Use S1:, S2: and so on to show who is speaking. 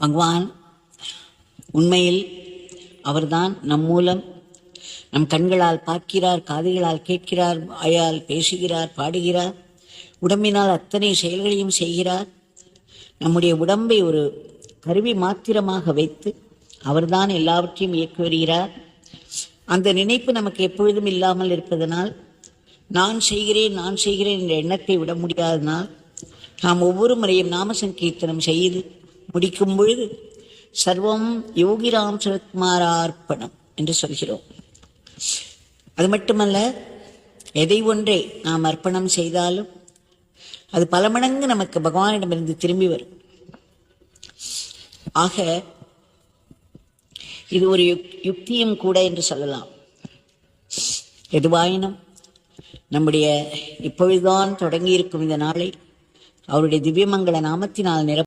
S1: பகவான் உண்மையில் அவர்தான் நம் மூலம் நம் கண்களால் பார்க்கிறார் காதுகளால் கேட்கிறார் வாயால் பேசுகிறார் பாடுகிறார் உடம்பினால் அத்தனை செயல்களையும் செய்கிறார். நம்முடைய உடம்பை ஒரு கருவி மாத்திரமாக வைத்து அவர்தான் எல்லாவற்றையும் இயக்கி வருகிறார். அந்த நினைப்பு நமக்கு எப்பொழுதும் இல்லாமல் இருப்பதனால் நான் செய்கிறேன் நான் செய்கிறேன் என்ற எண்ணத்தை விட முடியாதனால் நாம் ஒவ்வொரு முறையும் நாம சங்கீர்த்தனம் செய்து முடிக்கும் பொழுது சர்வம் யோகிராம் சரத்குமாரார்ப்பணம் என்று சொல்கிறோம். அது மட்டுமல்ல எதை ஒன்றே நாம் அர்ப்பணம் செய்தாலும் அது பல மடங்கு நமக்கு பகவானிடமிருந்து திரும்பி வரும். ஆக இது ஒரு யுக்- யுக்தியும் கூட என்று சொல்லலாம். எதுவாயினும் நம்முடைய இப்பொழுதுதான் தொடங்கியிருக்கும் இந்த நாளை அவருடைய திவ்யமங்கள நாமத்தினால் நிரப்ப